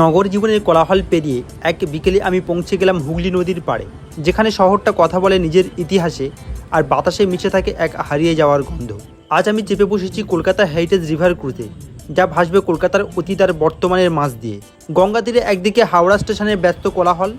নগর জীবনের কোলাহল পেরিয়ে এক বিকেলে আমি পৌঁছে গেলাম হুগলি নদীর পাড়ে, যেখানে শহরটা কথা বলে নিজের ইতিহাসে আর বাতাসে মিশে থাকে এক হারিয়ে যাওয়ার গন্ধ। আজ আমি চেপে বসেছি কলকাতা হেরিটেজ রিভার ক্রুজে যা ভাসবে কলকাতার অতীত আর বর্তমানের মাঝ দিয়ে। গঙ্গা তীরে একদিকে হাওড়া স্টেশনের ব্যস্ত কোলাহল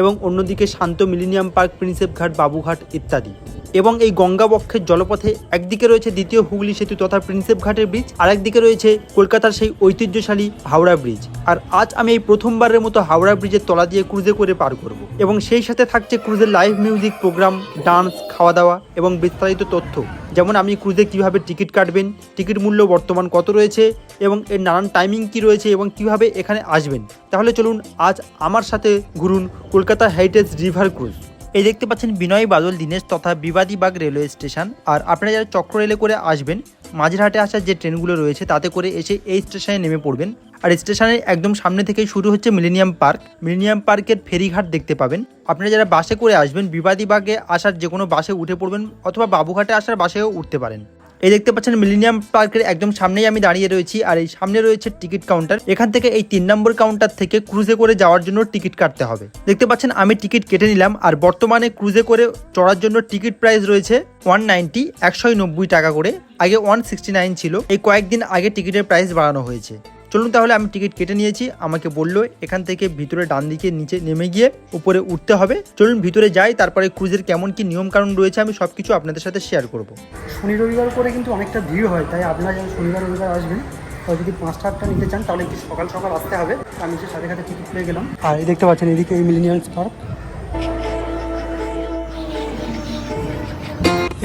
এবং অন্যদিকে শান্ত মিলিনিয়াম পার্ক, প্রিন্সেপ ঘাট, বাবুঘাট ইত্যাদি। এবং এই গঙ্গাবক্ষের জলপথে একদিকে রয়েছে দ্বিতীয় হুগলি সেতু তথা প্রিন্সেপ ঘাটের ব্রিজ আর একদিকে রয়েছে কলকাতার সেই ঐতিহ্যশালী হাওড়া ব্রিজ। আর আজ আমি এই প্রথমবারের মতো হাওড়া ব্রিজের তলা দিয়ে ক্রুজে করে পার করব। এবং সেই সাথে থাকছে ক্রুজের লাইভ মিউজিক প্রোগ্রাম ডান্স খাওয়া দাওয়া এবং বিস্তারিত তথ্য। যেমন আপনি ক্রুজে কীভাবে টিকিট কাটবেন, টিকিট মূল্য বর্তমান কত রয়েছে এবং এর নানান টাইমিং কি রয়েছে এবং কীভাবে এখানে আসবেন। তাহলে চলুন আজ আমার সাথে ঘুরুন কলকাতা হেরিটেজ রিভার ক্রুজ এই দেখতে পাচ্ছেন বিনয় বাদল, দিনেশ তথা বিবাদীবাগ রেলওয়ে স্টেশন। আর আপনারা যারা চক্র রেলে করে আসবেন, মাঝেরহাটে আসার যে ট্রেনগুলো রয়েছে, তাতে করে এসে এই স্টেশনে নেমে পড়বেন। আর স্টেশনের একদম সামনে থেকেই শুরু হচ্ছে মিলেনিয়াম পার্ক। মিলেনিয়াম পার্কের ফেরিঘাট দেখতে পাবেন। আপনারা যারা বাসে করে আসবেন বিবাদীবাগে আসার যে কোনো বাসে উঠে পড়বেন অথবা বাবুঘাটে আসার বাসেও উঠতে পারেন। এই দেখতে পাচ্ছেন মিলিনিয়াম পার্কের একদম সামনেই আমি দাঁড়িয়ে রয়েছি আর এই সামনে রয়েছে টিকিট কাউন্টার। এখান থেকে এই তিন নম্বর কাউন্টার থেকে ক্রুজে করে যাওয়ার জন্য টিকিট কাটতে হবে। দেখতে পাচ্ছেন আমি টিকিট কেটে নিলাম আর বর্তমানে ক্রুজে করে চড়ার জন্য টিকিট প্রাইস রয়েছে ওয়ান নাইনটি, একশো নব্বই টাকা করে। আগে ওয়ান সিক্সটি নাইন ছিল। এই কয়েকদিন আগে টিকিটের প্রাইস বাড়ানো হয়েছে। চলুন তাহলে আমি টিকিট কেটে নিয়েছি। আমাকে বলল এখান থেকে ভিতরে ডান দিকে নিচে নেমে গিয়ে উপরে উঠতে হবে। চলুন ভিতরে যাই তারপরে ক্রুজের কেমন কি নিয়ম কানুন রয়েছে আমি সব কিছু আপনাদের সাথে শেয়ার করব। শনি রবিবার করে কিন্তু অনেকটা ভিড় হয় তাই আপনারা যখন শনিবার রবিবার আসবেন তাহলে যদি পাঁচটা আটটা নিতে চান তাহলে একটু সকাল সকাল আসতে হবে। আমি সে সাথে সাথে টিকিট পেয়ে গেলাম। আর এই দেখতে পাচ্ছেন এদিকে এই মিলিনিয়ামস পার্ক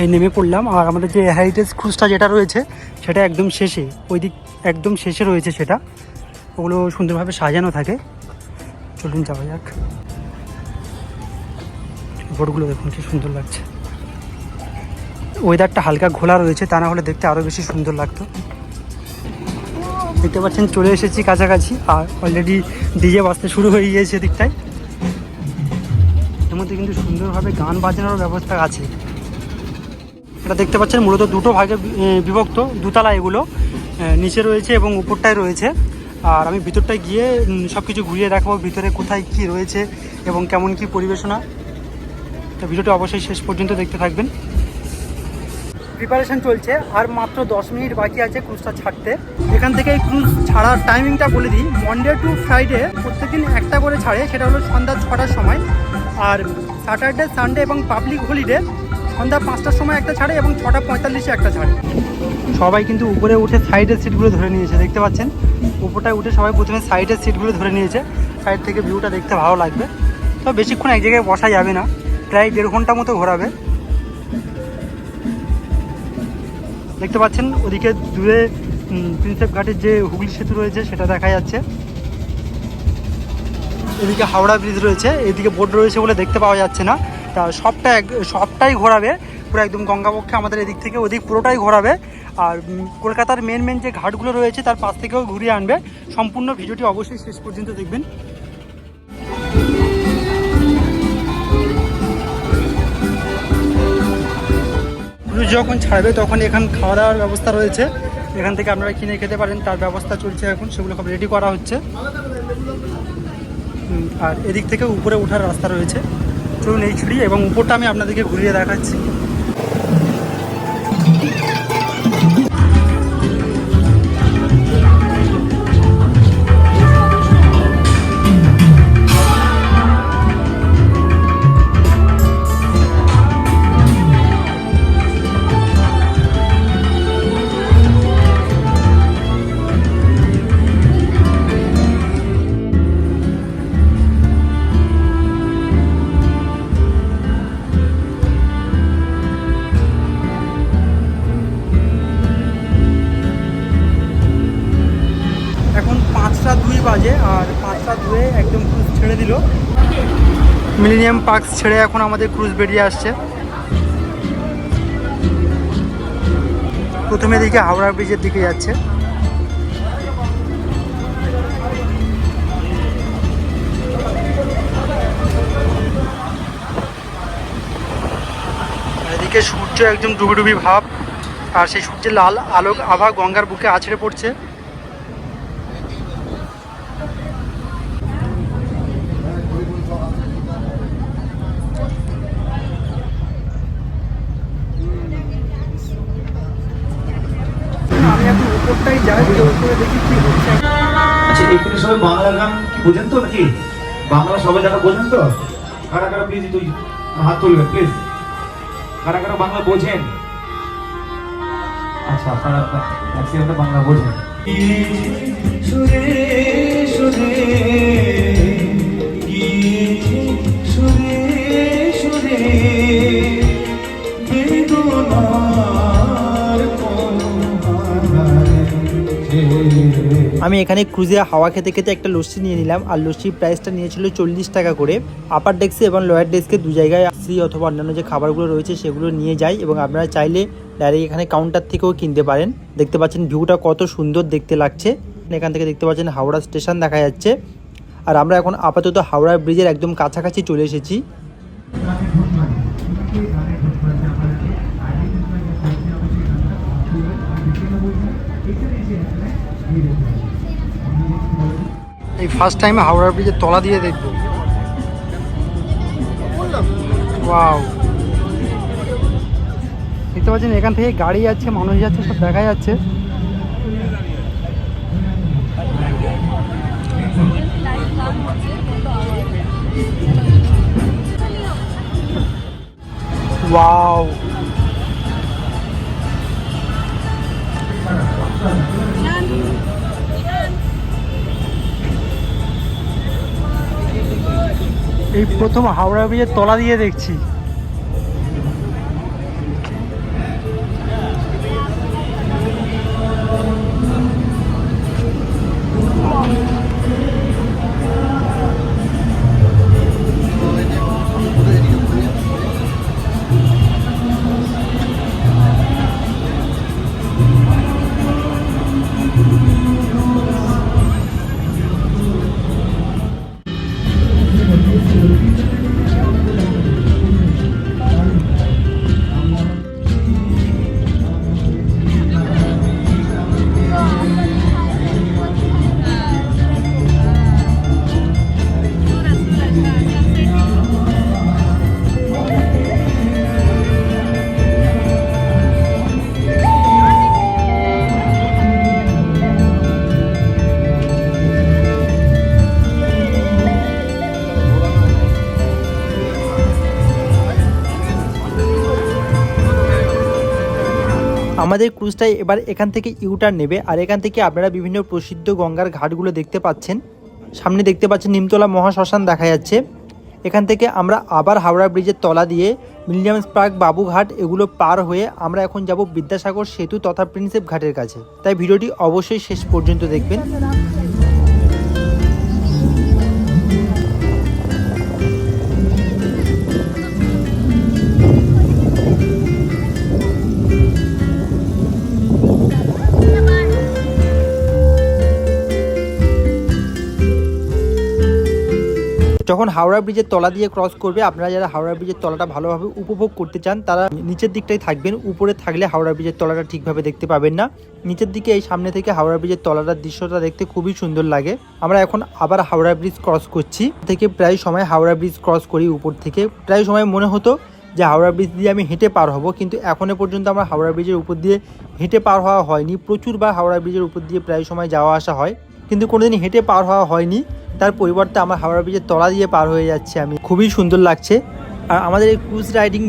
এই নেমে পড়লাম। আর আমাদের যে হেরিটেজ ক্রুজটা যেটা রয়েছে, সেটা একদম শেষে, ওই দিক একদম শেষে রয়েছে সেটা। ওগুলো সুন্দরভাবে সাজানো থাকে। চলুন যাওয়া যাক। বোর্ডগুলো দেখুন কি সুন্দর লাগছে। ওয়েদারটা হালকা ঘোলা রয়েছে, তা না হলে দেখতে আরও বেশি সুন্দর লাগতো। দেখতে পাচ্ছেন, চলে এসেছি কাছাকাছি, আর অলরেডি ডিজে বাজতে শুরু হয়ে গিয়েছে দিকটায় এর মধ্যে কিন্তু সুন্দরভাবে গান বাজানোর ব্যবস্থা আছে। এটা দেখতে পাচ্ছেন, মূলত দুটো ভাগে বিভক্ত, দুতলা এগুলো নিচে রয়েছে এবং উপরটায় রয়েছে। আর আমি ভিতরটায় গিয়ে সব কিছু ঘুরিয়ে দেখাবো, ভিতরে কোথায় কি রয়েছে এবং কেমন কি পরিবেশনা। তো ভিডিওটা অবশ্যই শেষ পর্যন্ত দেখতে থাকবেন। প্রিপারেশন চলছে, আর মাত্র দশ মিনিট বাকি আছে ক্রুজটা ছাড়তে। এখান থেকে এই ক্রুজ ছাড়ার টাইমিংটা বলে দিই। মন্ডে টু ফ্রাইডে প্রত্যেকদিন একটা করে ছাড়ে, সেটা হলো সন্ধ্যা ছটার সময়। আর স্যাটারডে সানডে এবং পাবলিক হলিডে সন্ধ্যা পাঁচটার সময় একটা ছাড়ে এবং ছটা পঁয়তাল্লিশে একটা ছাড়ে। সবাই কিন্তু উপরে উঠে সাইডের সিটগুলো ধরে নিয়েছে, দেখতে পাচ্ছেন? উপরটায় উঠে সবাই প্রথমে সাইডের সিটগুলো ধরে নিয়েছে। সাইড থেকে ভিউটা দেখতে ভালো লাগবে। তো বেশিক্ষণ এক জায়গায় বসা যাবে না, প্রায় দেড় ঘণ্টা মতো ঘোরাবে। দেখতে পাচ্ছেন, ওদিকে দূরে প্রিন্সেপ ঘাটের যে হুগলি সেতু রয়েছে, সেটা দেখা যাচ্ছে। এদিকে হাওড়া ব্রিজ রয়েছে, এদিকে বোর্ড রয়েছে বলে দেখতে পাওয়া যাচ্ছে না। তা সবটা এক, সবটাই ঘোরাবে, পুরো একদম গঙ্গাবক্ষে আমাদের এদিক থেকে ওদিক পুরোটাই ঘোরাবে। আর কলকাতার মেন মেন যে ঘাটগুলো রয়েছে তার পাশ থেকেও ঘুরিয়ে আনবে। সম্পূর্ণ ভিডিওটি অবশ্যই শেষ পর্যন্ত দেখবেন। যখন ছাড়বে তখন এখান খাওয়া দাওয়ার ব্যবস্থা রয়েছে। এখান থেকে আপনারা কিনে খেতে পারেন, তার ব্যবস্থা চলছে এখন, সেগুলো সব রেডি করা হচ্ছে। আর এদিক থেকে উপরে ওঠার রাস্তা রয়েছে। চলুন এই ছুরি এবং উপরটা আমি আপনাদেরকে ঘুরিয়ে দেখাচ্ছি। মিলিনিয়াম পার্ক ছেড়ে এখন আমাদের ক্রুজ বেরিয়ে আসছে। প্রথমে দিকে হাওড়া ব্রিজের দিকে যাচ্ছে। এদিকে সূর্য একদম ডুবি ডুবি ভাব, আর সেই সূর্যের লাল আলোক আভা গঙ্গার বুকে আছড়ে পড়ছে। আমি এখন উপরটাই যাই যে উপরে দেখি কি হচ্ছে। আচ্ছা এখানে সবাই বাংলা গান কি বোঝেন তো নাকি? বাংলা সবাই যারা বোঝেন তো? কারা কারা প্লিজ তুই হাত তুলবে প্লিজ কারা কারা বাংলা বোঝেন? আচ্ছা আপনারা ম্যাক্সিমামটা বাংলা বোঝেন। সুরে সুরে সুরে সুরে বেদনার আমি এখানে ক্রুজে হাওয়া খেতে খেতে একটা লস্যি নিয়ে নিলাম, আর লস্যির প্রাইসটা নিয়েছিল চল্লিশ টাকা করে। আপার ডেস্কে এবং লোয়ার ডেস্কে দু জায়গায় সি অথবা অন্যান্য যে খাবারগুলো রয়েছে সেগুলো নিয়ে যাই এবং আপনারা চাইলে ডাইরেক্ট এখানে কাউন্টার থেকেও কিনতে পারেন। দেখতে পাচ্ছেন ভিউটা কত সুন্দর দেখতে লাগছে। এখান থেকে দেখতে পাচ্ছেন হাওড়া স্টেশন দেখা যাচ্ছে। আর আমরা এখন আপাতত হাওড়া ব্রিজের একদম কাছাকাছি চলে এসেছি। এই ফার্স্ট টাইম হাওড়া ব্রিজের তলা দিয়ে দেখব। ওয়াও দেখতে পাচ্ছেন, এখান থেকে গাড়ি যাচ্ছে, মানুষ যাচ্ছে, সব দেখা যাচ্ছে। ওয়াও প্রথম হাওড়া ব্রিজের তলা দিয়ে দেখছি। ক্রুজটাই এবার এখান থেকে ইউটার নেবে। আর এখান থেকে আপনারা বিভিন্ন প্রসিদ্ধ গঙ্গার ঘাটগুলো দেখতে পাচ্ছেন। সামনে দেখতে পাচ্ছেন নিমতলা মহাশ্মশান দেখা যাচ্ছে। এখান থেকে আমরা আবার হাওড়া ব্রিজের তলা দিয়ে মিলিয়ামস পার্ক বাবুঘাট এগুলো পার হয়ে আমরা এখন যাব বিদ্যাসাগর সেতু তথা প্রিন্সেপ ঘাটের কাছে। তাই ভিডিওটি অবশ্যই শেষ পর্যন্ত দেখবেন। যখন হাওড়া ব্রিজের তলা দিয়ে ক্রস করবে, আপনারা যারা হাওড়া ব্রিজের তলাটা ভালোভাবে উপভোগ করতে চান, তারা নিচের দিকটাই থাকবেন। উপরে থাকলে হাওড়া ব্রিজের তলাটা ঠিকভাবে দেখতে পাবেন না। নিচের দিকে এই সামনে থেকে হাওড়া ব্রিজের তলাটার দৃশ্যটা দেখতে খুবই সুন্দর লাগে। আমরা এখন আবার হাওড়া ব্রিজ ক্রস করছি। থেকে প্রায় সময় হাওড়া ব্রিজ ক্রস করি উপর থেকে। প্রায় সময় মনে হতো যে হাওড়া ব্রিজ দিয়ে আমি হেঁটে পার হব, কিন্তু এখনও পর্যন্ত আমার হাওড়া ব্রিজের উপর দিয়ে হেঁটে পার হওয়া হয়নি। প্রচুরবার হাওড়া ব্রিজের উপর দিয়ে প্রায় সময় যাওয়া আসা হয়। কিন্তু কোনোদিন হেঁটে পার হওয়া হয়নি। তার পরিবর্তে আমার হাওড়া ব্রিজের তলা দিয়ে পার হয়ে যাচ্ছে আমি। খুবই সুন্দর লাগছে। আর আমাদের এই ক্রুজ রাইডিং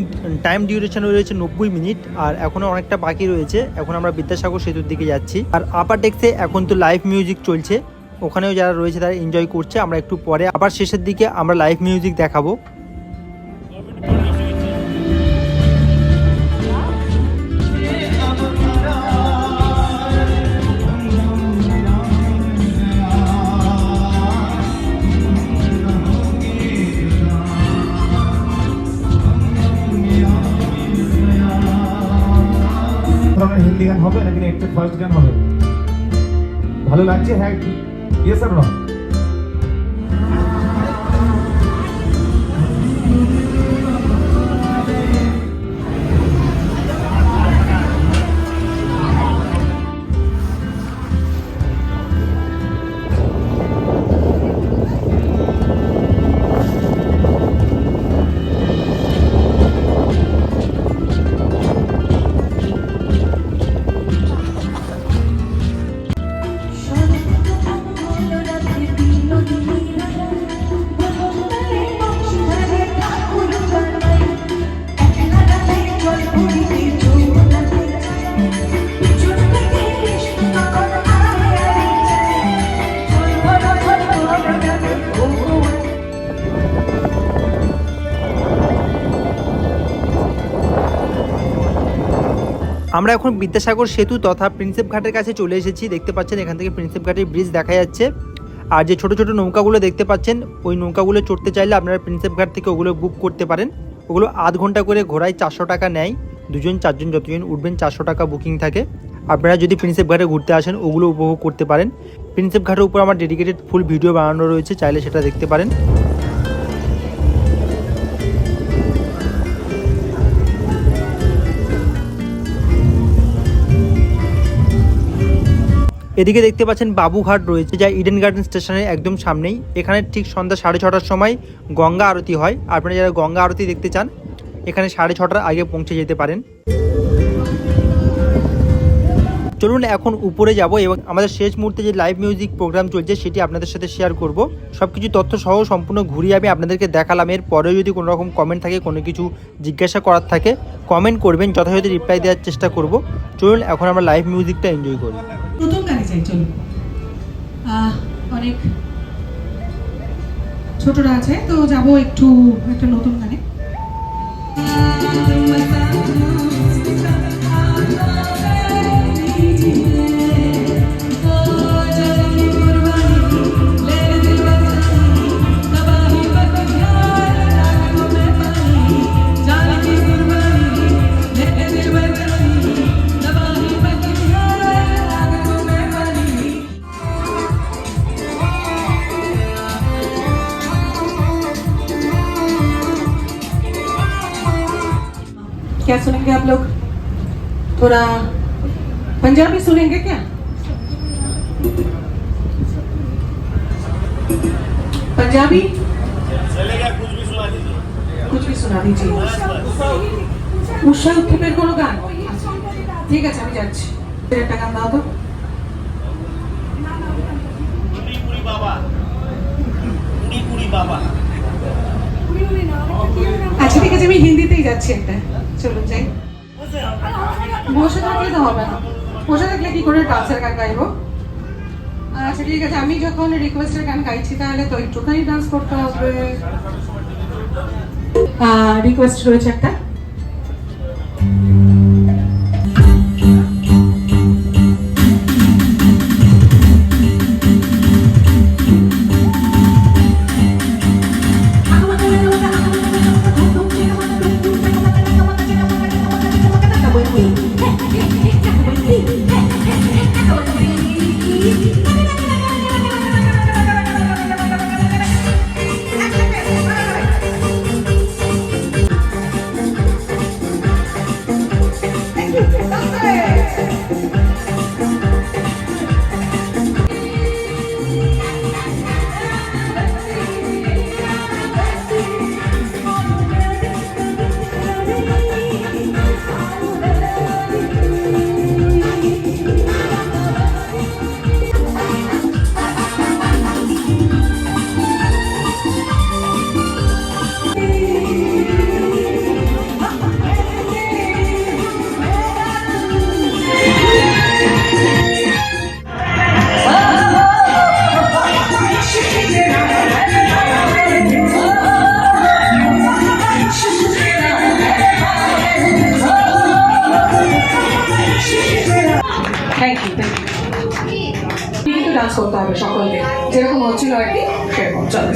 টাইম ডিউরেশন রয়েছে নব্বই মিনিট, আর এখনও অনেকটা বাকি রয়েছে। এখন আমরা বিদ্যাসাগর সেতুর দিকে যাচ্ছি। আর আপার ডেক্সে এখন তো লাইভ মিউজিক চলছে। ওখানেও যারা রয়েছে তারা এনজয় করছে। আমরা একটু পরে আবার শেষের দিকে আমরা লাইভ মিউজিক দেখাবো। হবে নাকি একটা ফার্স্ট গান হবে? ভালো লাগছে? হ্যাঁ ইয়েস আর নট আমরা এখন বিদ্যাসাগর সেতু তথা প্রিন্সেপ ঘাটের কাছে চলে এসেছি। দেখতে পাচ্ছেন এখান থেকে প্রিন্সেপ ঘাটের ব্রিজ দেখা যাচ্ছে। আর যে ছোট ছোট নৌকাগুলো দেখতে পাচ্ছেন, ওই নৌকাগুলো চড়তে চাইলে আপনারা প্রিন্সেপ ঘাট থেকে ওগুলো বুক করতে পারেন। ওগুলো আধ ঘণ্টা করে ঘোরায় চারশো টাকা নেয়। দুজন, চারজন যতজন উঠবেন, চারশো টাকা বুকিং থাকে। আপনারা যদি প্রিন্সেপ ঘাটে ঘুরতে আসেন, ওগুলো উপভোগ করতে পারেন। প্রিন্সেপ ঘাটের উপর আমার ডেডিকেটেড ফুল ভিডিও বানানো রয়েছে, চাইলে সেটা দেখতে পারেন। এদিকে দেখতে পাচ্ছেন বাবুঘাট রয়েছে, যা ইডেন গার্ডেন স্টেশনের একদম সামনেই। এখানে ঠিক সন্ধ্যা সাড়ে ছটার সময় গঙ্গা আরতি হয়। আপনারা যারা গঙ্গা আরতি দেখতে চান, এখানে সাড়ে ছটার আগে পৌঁছে যেতে পারেন। চলুন এখন উপরে যাব এবং আমাদের শেষ মুহূর্তে যে লাইভ মিউজিক প্রোগ্রাম চলছে সেটি আপনাদের সাথে শেয়ার করব। সব কিছু তথ্য সহ সম্পূর্ণ ঘুরিয়ে আমি আপনাদেরকে দেখালাম। এর পরেও যদি কোনো রকম কমেন্ট থাকে, কোনো কিছু জিজ্ঞাসা করার থাকে কমেন্ট করবেন, যথাযথ রিপ্লাই দেওয়ার চেষ্টা করব। চলুন এখন আমরা লাইভ মিউজিকটা এনজয় করি। নতুন গানে চাই চলুন। অনেক ছোটরা আছে, তো যাব একটু একটা নতুন গানে। थोड़ा पंजाबी सुनेंगे क्या पंजाबी कुछ भी सुना दीजिए উষা উত্থেপের কোনো গান ঠিক আছে আমি যাচ্ছি একটা গান দাও তো আচ্ছা ঠিক আছে আমি হিন্দিতেই যাচ্ছি একটা চলুন যাই বসে থাকলে তো হবে না। বসে থাকলে কি করে ডান্সের গান গাইবো? আচ্ছা ঠিক আছে, আমি যখন রিকোয়েস্টের গান গাইছি, তাহলে তো একটুখানি ডান্স করতে হবে। রিকোয়েস্ট রয়েছে একটা। Hey, hey, hey, hey. Thank you thank you কিন্তু ডান্স করতে হবে সকলকে যেরকম হচ্ছিল আর কি সেরকম চলো